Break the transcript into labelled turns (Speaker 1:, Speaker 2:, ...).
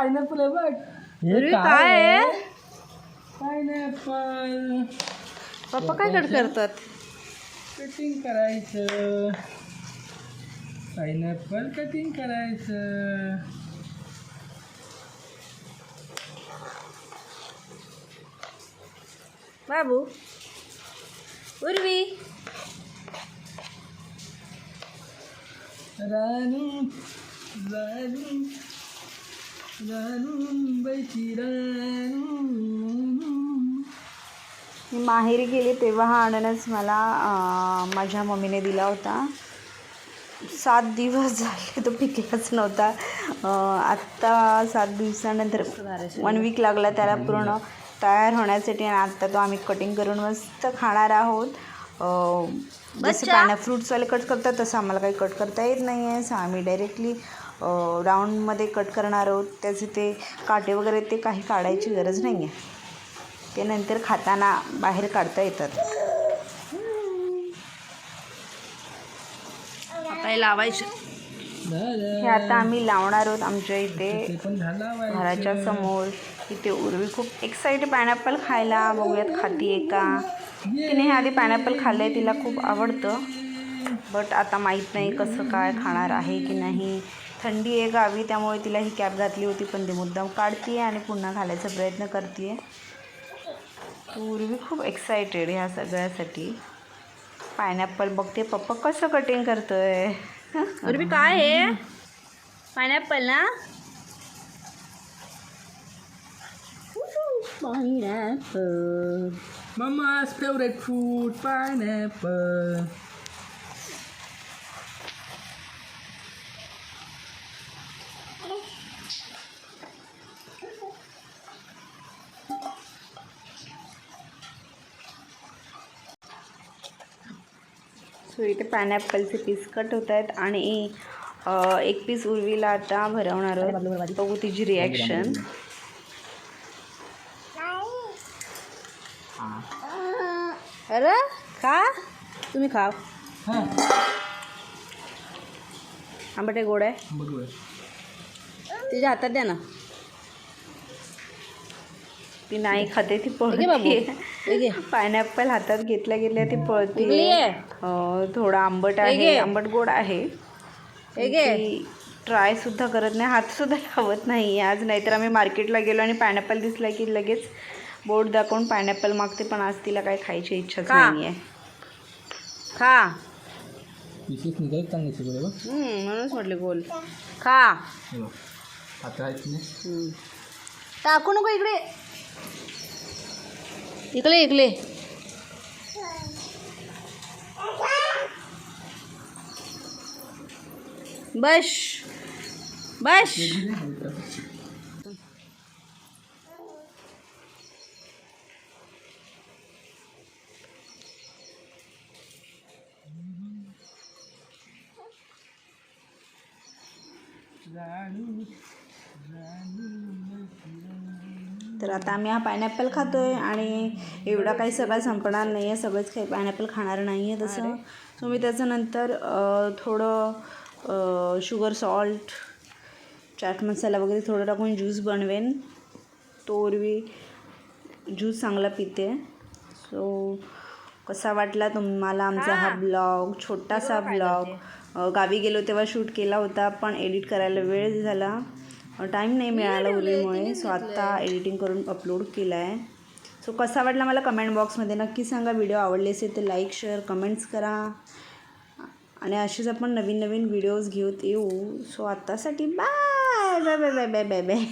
Speaker 1: Pineapple आहे बघ.
Speaker 2: पूर्वी काय आहे?
Speaker 1: पायनॅपल.
Speaker 2: पप्पा काय कट करतात?
Speaker 1: कटिंग करायचं. पायनॅपल कटिंग करायचं.
Speaker 2: बाबू पूर्वी
Speaker 1: रानू रानू.
Speaker 2: मी माहेरी गेले तेव्हा हा अननस मला माझ्या मम्मीने दिला होता. सात दिवस झाले तो पिकलाच नव्हता. आत्ता सात दिवसानंतर वन वीक लागला त्याला पूर्ण तयार होण्यासाठी आणि आत्ता तो आम्ही कटिंग करून मस्त खाणार आहोत. जसं पाण्या फ्रुट्सवाले कट करतात तसं आम्हाला काही कट करता येत नाही आहे. सो आम्ही डायरेक्टली राऊंडमध्ये कट करणार आहोत. त्याचे ते काटे वगैरे ते काही काढायची गरज नाही आहे ते नंतर खाताना बाहेर काढता येतात. लावायचे. हे आता आम्ही लावणार आहोत आमच्या इथे. घराच्या समोर. इथे उर्वी खूप एक्साइटेड पायनॅपल खायला बघूयात खाती आहे का? तिने हे आधी पायनॅपल खाल्लं आहे तिला खूप आवडतं. बट आता माहीत नाही कसं काय खाणार आहे की नाही. थंडी आहे गावी त्यामुळे तिला ही कॅब घातली होती पण ती मुद्दाम काढते आणि पुन्हा घालायचा प्रयत्न करते उर्वी खूप एक्सायटेड ह्या सगळ्यासाठी. पायनॅपल बघते पप्पा कसं कटिंग करतोय? उर्वी काय आहे पायनॅपल ना? Pineapple
Speaker 1: mumma's favourite food pineapple
Speaker 2: so इथे पायनॅपलचे पीस कट होत आहेत आणि एक पीस उर्वीला आता भरवणार आहोत. बघू तिची रिॲक्शन अरे खा. तुम्ही खा
Speaker 1: हां
Speaker 2: आंबटे गोड आहे. तिच्या हातात द्या ना. ती नाही खाते ती पळते पायनॅपल हातात घेतल्या गेल्या ती पळते. अं, थोडं आंबट आहे. आंबट गोड आहे. ट्राय सुद्धा करत नाही. हात सुद्धा लावत नाही. आज नाहीतर आम्ही मार्केटला गेलो आणि पायनॅपल दिसला की लगेच बोर्ड दाखवून पायनॅपल मागते पण आज तिला काही खायची इच्छाच नाही आहे खा म्हणूनच म्हटले गोल. खा.
Speaker 1: हे
Speaker 2: टाकू नको इकडे. इकडे इकडे. बस बस.
Speaker 1: रानू
Speaker 2: तर आता आम्ही हा पायनॅपल खातो आहे आणि एवढा काही सगळा संपणार नाही आहे सगळंच काही पायनॅपल खाणार नाही आहे तसं सो मी त्याच्यानंतर थोडं शुगर सॉल्ट चाट मसाला वगैरे थोडं टाकून ज्यूस बनवेन. तोरवी ज्यूस चांगला पिते. सो कसा वाटला तुम्हाला आमचा हा ब्लॉग छोटासा ब्लॉग गावी गेलो तेव्हा शूट केला होता पण एडिट करायला वेळ झाला. टाईम नाही मिळाला उलीमुळे सो आत्ता एडिटिंग करून अपलोड केला आहे सो कसा वाटला मला कमेंट बॉक्समध्ये नक्की सांगा. व्हिडिओ आवडले असेल तर लाईक शेअर कमेंट्स करा. आणि असेच आपण नवीन नवीन व्हिडिओज घेत येऊ. सो आत्तासाठी bye bye bye bye bye bye bye